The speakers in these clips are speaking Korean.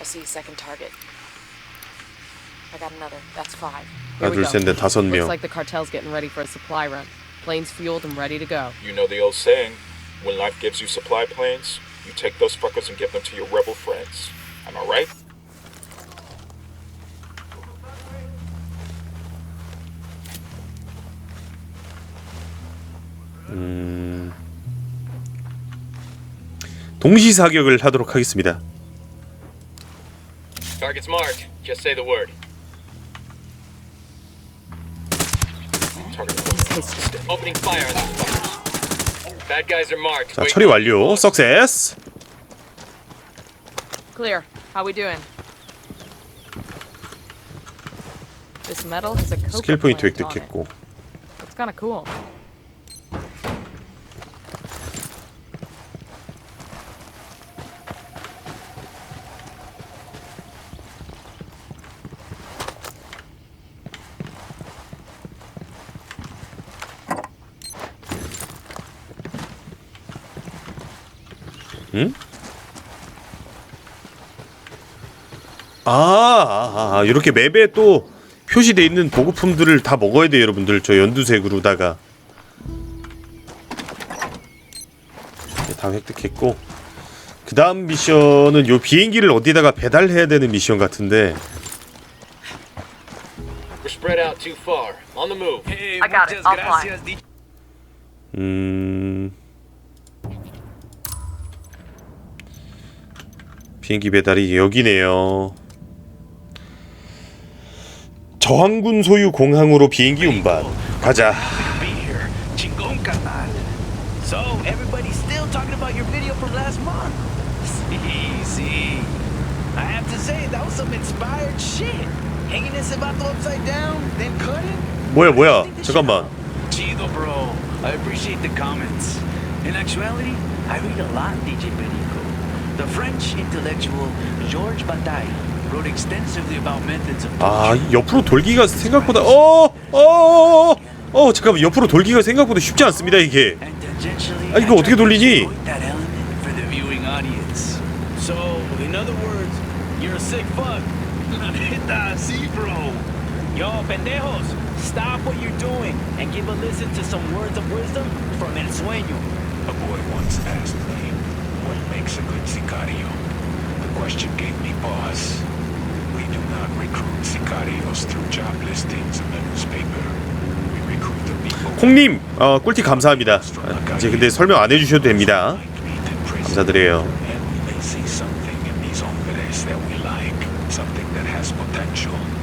I see a second target. I got another. That's five. 하나 Here we go. 둘셋넷 다섯 Looks 명. like the cartel's getting ready for a supply run. Planes fueled and ready to go. You know the old saying, when life gives you supply planes, you take those fuckers and give them to your rebel friends. Am I right? 동시 사격을 하도록 하겠습니다. Target's marked. Just say the word. Target Opening fire on those fuckers. Bad guys are marked. 자 Wait 처리 for 완료. 석세스. Clear. How we doing? This metal has a coca 스킬 포인트 plant on it. 획득했고. It's kind of cool. 아, 아, 아 이렇게 맵에 또 표시돼 있는 보급품들을 다 먹어야 돼요, 여러분들. 저 연두색으로다가. 네, 다 획득했고. 그 다음 미션은 요 비행기를 어디다가 배달해야 되는 미션 같은데. 음. 비행기 배달이 여기네요. 저항군 소유 공항으로 비행기 운반 가자. be here. Chingon carnal. So, everybody's still talking about your video from last month. See, see. I have to say, that was some inspired shit. Hanging this vato upside down, then cutting. 뭐야 뭐야 잠깐만 Chido, bro. I appreciate the comments. In actuality, I read a lot, DJ Perico. The French intellectual Georges Bataille 아 옆으로 돌기가 생각보다 어어 어 어, 잠깐만 옆으로 돌기가 생각보다 쉽지 않습니다 이게 아, 이거 I 어떻게? The question gave me pause. 콩님 어, 꿀팁 감사합니다 아, 이제 근데 설명 안 해주셔도 됩니다. 감사드려요.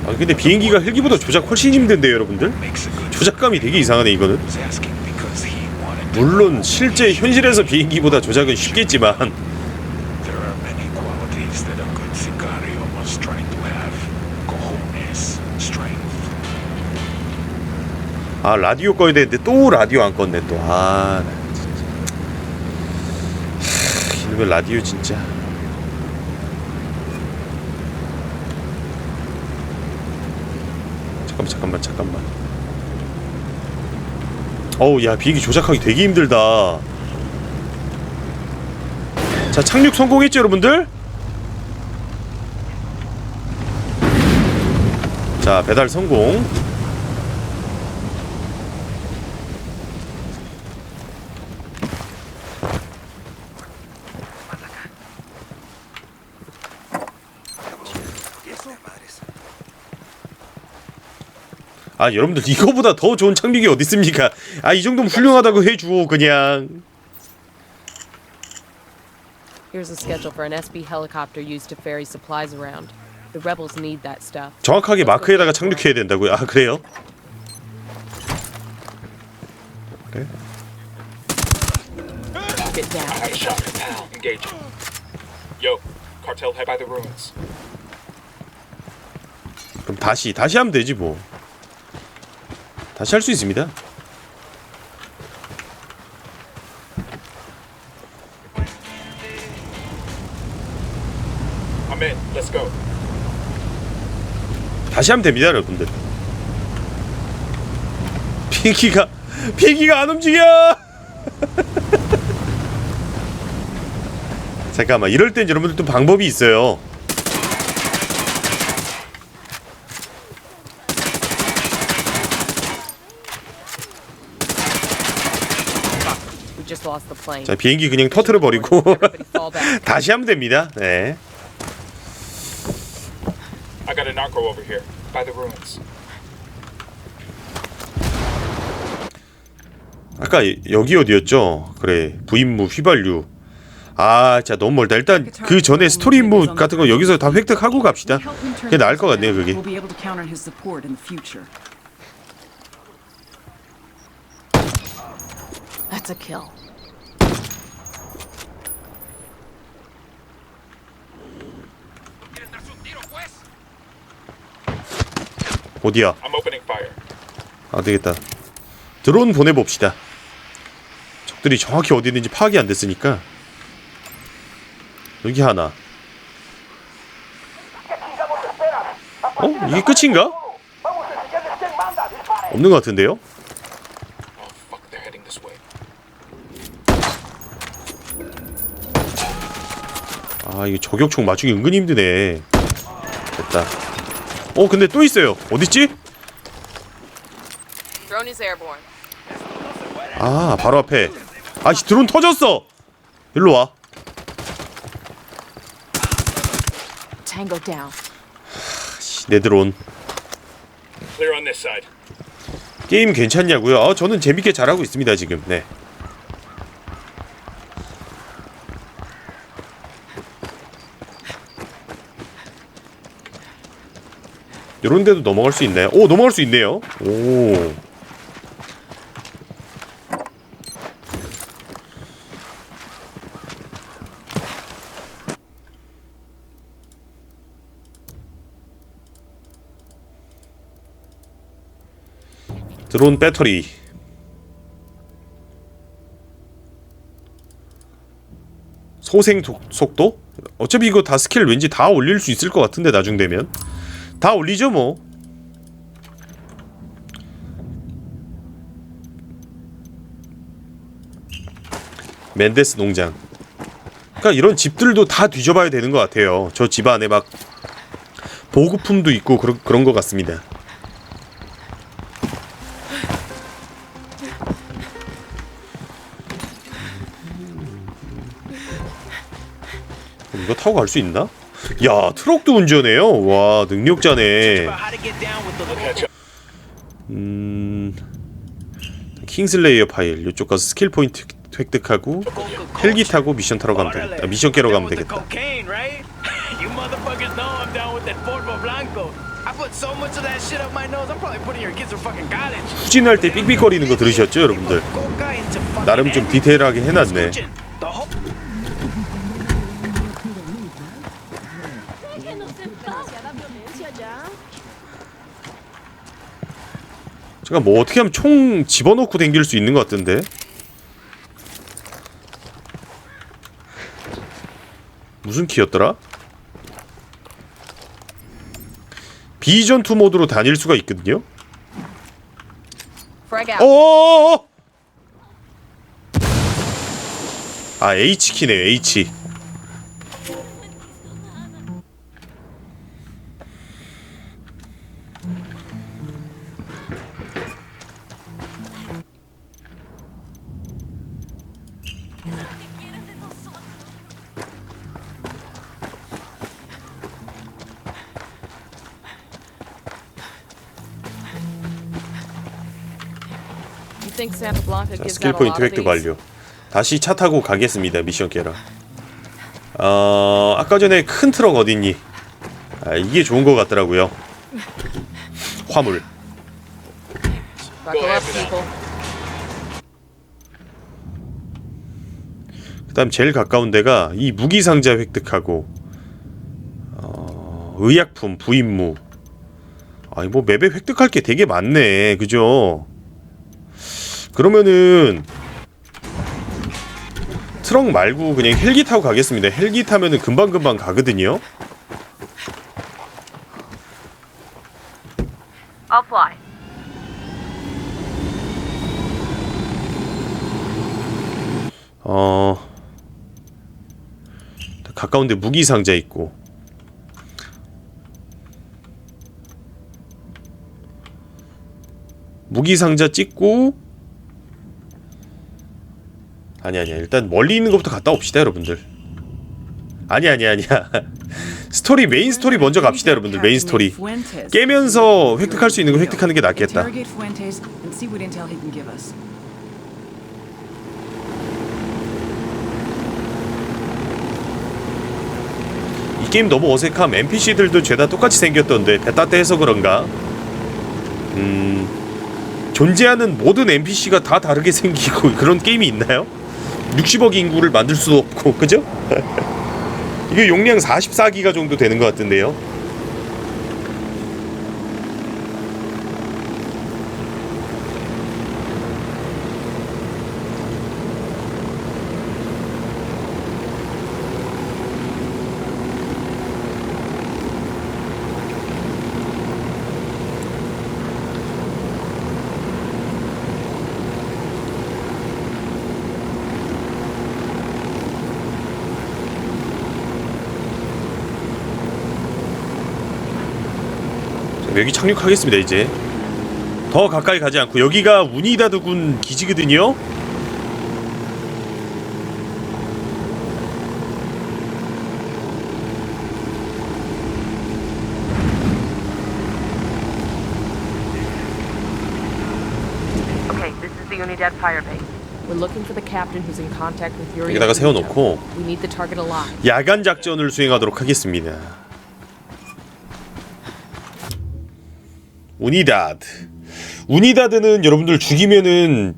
아 근데 비행기가 헬기보다 조작 훨씬 힘든데요 여러분들 조작감이 되게 이상하네 이거는 물론 실제 현실에서 비행기보다 조작은 쉽겠지만 아 라디오 꺼야 되는데 또 라디오 안 껐네 또아 진짜. 하, 이놈의 라디오 진짜. 잠깐만 잠깐만 잠깐만. 어우 야 비행기 조작하기 되게 힘들다. 자 착륙 성공했죠 여러분들? 자 배달 성공 아 여러분들 이거보다 더 좋은 착륙이 어디 있습니까? 아 이 정도면 훌륭하다고 해줘 그냥. Here's a schedule for an SB helicopter used to ferry supplies around. The rebels need that stuff. 정확하게 마크에다가 착륙해야 된다고요? 아 그래요? 그래? Get down. I shot pal. Engaging. Yo, cartel head by the ruins. 그럼 다시 다시 하면 되지 뭐. 다시 할 수 있습니다. 다시 하면 됩니다, 여러분들. 비행기가 비행기가 안 움직여. 잠깐만 이럴 땐 여러분들 또 방법이 있어요. 자 비행기 그냥 터트려 버리고. 다시 하면 됩니다. 네. I got a narco over here, by the ruins. 아까 여기 어디였죠? 그래 부임무 휘발유. 아, 진짜 너무 멀다. 일단 그 전에 스토리 임무 같은 거 여기서 다 획득하고 갑시다. 그게 나을 것 같네요, 그게. That's a kill. 어디야? 아 되겠다. 드론 보내봅시다. 적들이 정확히 어디 있는지 파악이 안 됐으니까 여기 하나. 어? 이게 끝인가? 없는 것 같은데요? Oh. 아 이거 저격총 맞추기 은근히 힘드네. 됐다. 어 근데 또 있어요. 어딨지? 아 바로 앞에. 아씨 드론 터졌어. 일로 와. 내 드론. 게임 괜찮냐고요? 아, 저는 재밌게 잘하고 있습니다 지금. 네. 요런 데도 넘어갈 수 있나요? 오 넘어갈 수 있네요. 오. 드론 배터리 소생 도- 속도? 어차피 이거 다 스킬 왠지 다 올릴 수 있을 것 같은데 나중 되면 다 올리죠 뭐. 멘데스 농장. 그러니까 이런 집들도 다 뒤져봐야 되는 것 같아요. 저 집 안에 막 보급품도 있고 그런 그런 것 같습니다. 이거 타고 갈 수 있나? 야 트럭도 운전해요. 와 능력자네. 음 킹슬레이어 파일 이쪽 가서 스킬 포인트 획득하고 헬기 타고 미션 타러 가면 되겠다. 아, 미션 깨러 가면 되겠다. 후진할 때 삑삑거리는 거 들으셨죠, 여러분들? 나름 좀. 디테일하게 해놨네. 제가 뭐 어떻게 하면 총 집어넣고 댕길 수 있는 것 같은데. 무슨 키였더라? 비전투 모드로 다닐 수가 있거든요. Frag out. 어. 아 H 키네요 H. 자, 스킬 포인트 획득? 완료. 다시 차 타고 가겠습니다. 미션 깨러. 어, 아까 전에 큰 트럭 어딨니? 아, 이게 좋은 것 같더라고요. 화물. 그다음 제일 가까운 데가 이 무기 상자 획득하고 어, 의약품 부임무. 아니 뭐 맵에 획득할 게 되게 많네. 그죠? 그러면은 트럭 말고 그냥 헬기 타고 가겠습니다. 헬기 타면은 금방금방 가거든요. I'll fly. 어 가까운데 무기 상자 있고 무기 상자 찍고 아니 아니야. 일단 멀리 있는 것부터 갔다 옵시다 여러분들. 아니 아니 아니야. 스토리 메인 스토리 먼저 갑시다 여러분들. 메인 스토리. 깨면서 획득할 수 있는 거 획득하는 게 낫겠다. 이 게임 너무 어색함. NPC들도 죄다 똑같이 생겼던데 베타 해서 그런가? 음 존재하는 모든 NPC가 다 다르게 생기고 그런 게임이 있나요? 60억 인구를 만들 수도 없고 그죠? 이게 용량 44기가 정도 되는 것 같은데요 여기 착륙하겠습니다 이제 더 가까이 가지 않고 여기가 우니다드군 기지거든요. 여기다가. 세워놓고. 야간 작전을 수행하도록 하겠습니다. 우니다드. 우니다드는 여러분들 죽이면은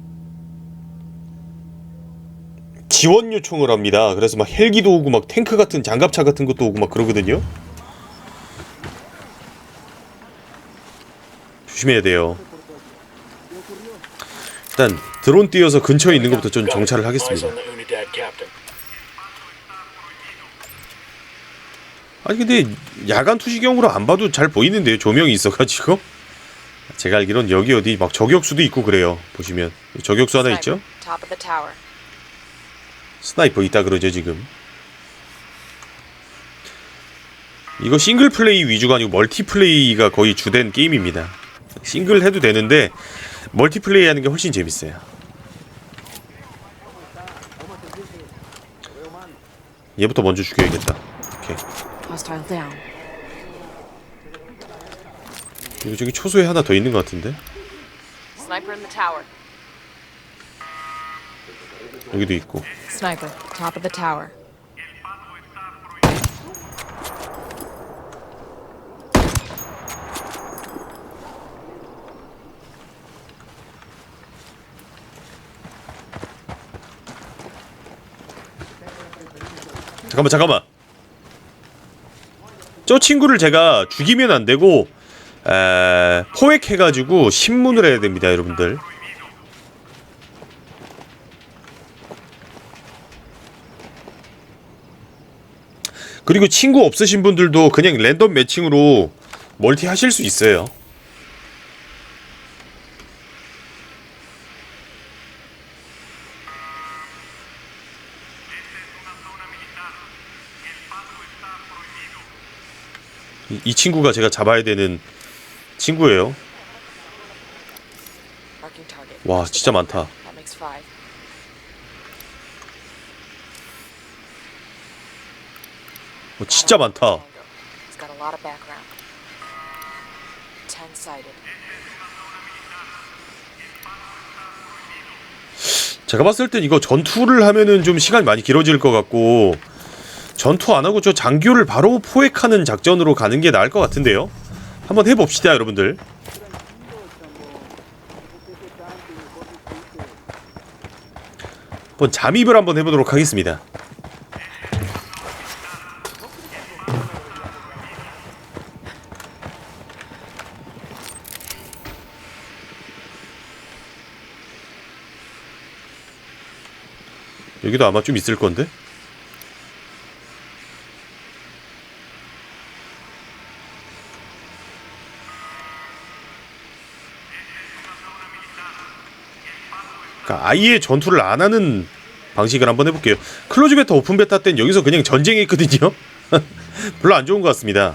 지원 요청을 합니다. 그래서 막 헬기도 오고 막 탱크 같은 장갑차 같은 것도 오고 막 그러거든요. 조심해야 돼요. 일단 드론 띄어서 근처에 있는 것부터 좀 정찰을 하겠습니다. 아니 근데 야간 투시경으로 안 봐도 잘 보이는데요 조명이 있어가지고 제가 알기론 여기 어디 막 저격수도 있고 그래요 보시면. 저격수 하나 있죠. 스나이퍼 있다 그러죠 지금. 이거 싱글 플레이 위주가 아니고 멀티 플레이가 거의 주된 게임입니다. 싱글 해도 되는데 멀티 플레이 하는 게 훨씬 재밌어요. 얘부터 먼저 죽여야겠다. 오케이 그리고 저기 초소에 하나 더 있는 것 같은데 Sniper in the tower. 여기도 있고 Sniper, top of the tower. 잠깐만 잠깐만 저 친구를 제가 죽이면 안 되고 에, 포획해가지고 신문을 해야 됩니다 여러분들. 그리고 친구 없으신 분들도 그냥 랜덤 매칭으로 멀티 하실 수 있어요. 이, 이 친구가 제가 잡아야 되는 친구예요. 와 진짜 많다. 어, 진짜 많다. 제가 봤을 땐 이거 전투를 하면은 좀 시간이 많이 길어질 것 같고 전투 안 하고 저 장교를 바로 포획하는 작전으로 가는 게 나을 것 같은데요. 한번 해봅시다, 여러분들. 한번 잠입을 한번 해보도록 하겠습니다. 여기도 아마 좀 있을 건데. 그러니까 아예 전투를 안 하는 방식을 한번 해볼게요. 클로즈 베타 오픈 베타 땐 여기서 그냥 전쟁했거든요. 별로 안 좋은 것 같습니다.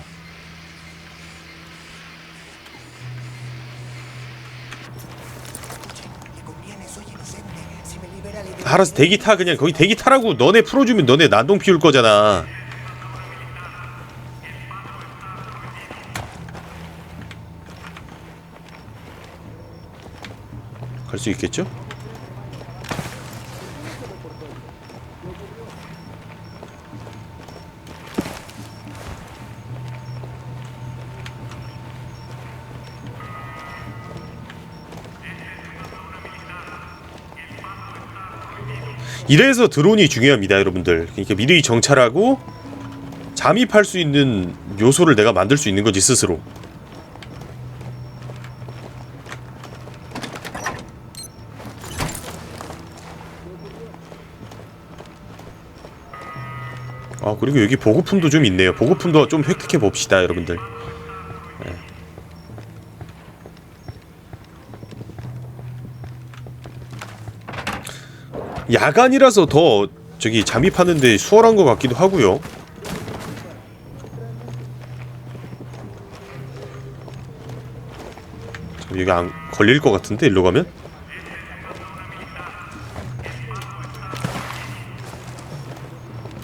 알아서 대기 타 그냥 거기 대기 타라고 너네 풀어주면 너네 난동 피울 거잖아 갈 수 있겠죠? 이래서 드론이 중요합니다, 여러분들. 그러니까 미리 정찰하고 잠입할 수 있는 요소를 내가 만들 수 있는 거지 스스로. 아 그리고 여기 보급품도 좀 있네요. 보급품도 좀 획득해 봅시다, 여러분들. 야간이라서 더 저기 잠입하는데 수월한 것 같기도 하고요. 여기 안 걸릴 것 같은데 일로 가면?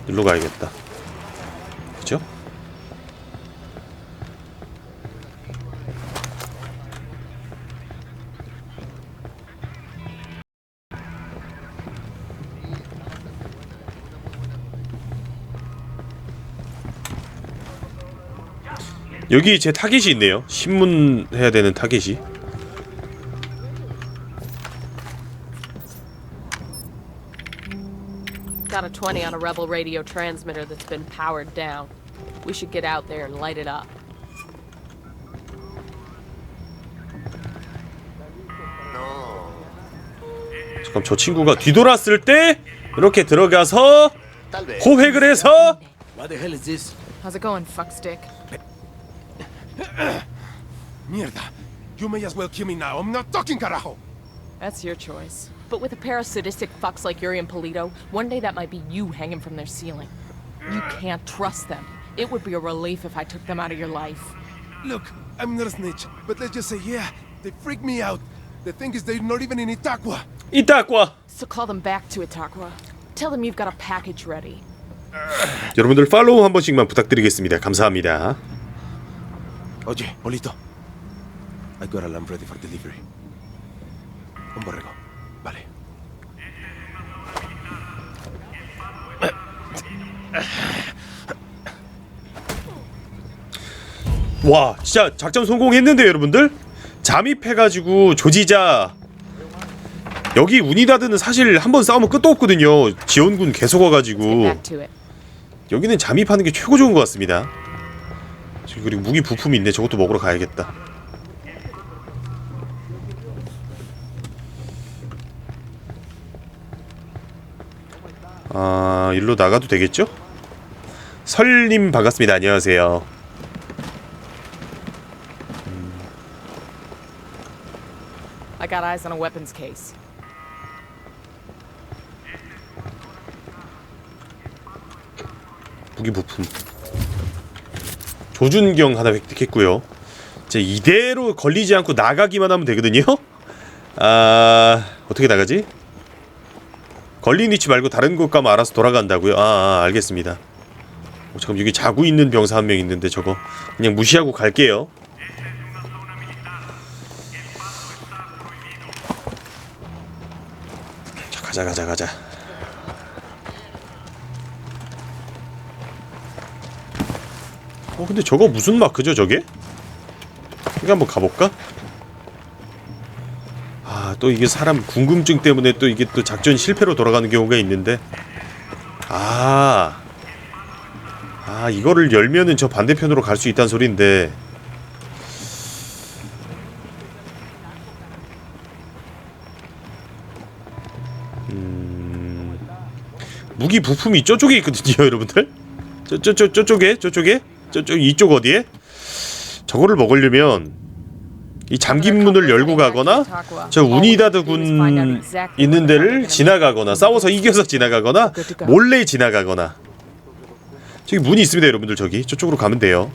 일로 가야겠다. 여기 제 타겟이 있네요. 신문 해야 되는 타겟이. Got a 20 on a rebel radio transmitter that's been powered down. We should get out there and light it up. 잠깐 저 친구가 뒤돌았을 때 이렇게 들어가서 호획을 해서 What the hell is this? How's it going, fuckstick? Mierda. You may as well kill me now. I'm not talking, carajo. That's your choice. But with a pair of sadistic fucks like Yuri and Polito, one day that might be you hanging from their ceiling. You can't trust them. It would be a relief if I took them out of your life. Look, I'm not a snitch, but let's just say, yeah, they freak me out. The thing is, they're not even in Itaqua. 이따과 So call them back to Itaqua. Tell them you've got a package ready. 여러분들 팔로우 한 번씩만 부탁드리겠습니다. 감사합니다. Oye, Polito. I got a lamb ready for delivery. Un borrego. Vale. 와 진짜 작전 성공했는데 여러분들 잠입해가지고 조지자 여기 우니다드는 사실 한 번 싸우면 끝도 없거든요 지원군 계속 와가지고. 여기는 잠입하는 게 최고 좋은 것 같습니다 지금 그리고 무기 부품이 있네. 저것도 먹으러 가야겠다. 아 일로 나가도 되겠죠? 설님 반갑습니다. 안녕하세요. I got eyes on a weapons case. 무기 부품 조준경 하나 획득했고요. 이제 이대로 걸리지 않고 나가기만 하면 되거든요. 아 어떻게 나가지? 걸린 위치 말고 다른 곳 가면 알아서 돌아간다고요? 아, 아 알겠습니다. 어, 잠깐 여기 자고 있는 병사 한 명 있는데 저거. 그냥 무시하고 갈게요. 자 가자 가자 가자 어 근데 저거 무슨 마크죠 저게? 여기 한번 가볼까? 아 또 이게 사람 궁금증 때문에 또 이게 또 작전 실패로 돌아가는 경우가 있는데. 아, 아 이거를 열면은 저 반대편으로 갈 수 있다는 소리인데. 음, 무기 부품이 저쪽에 있거든요 여러분들. 저 저 저 저쪽에 저쪽에 저쪽 이쪽 어디에? 저거를 먹으려면 이 잠긴 문을 열고 가거나 저 우니다드 군 있는 데를 지나가거나 싸워서 이겨서 지나가거나 몰래 지나가거나. 저기 문이 있습니다 여러분들 저기. 저쪽으로 가면 돼요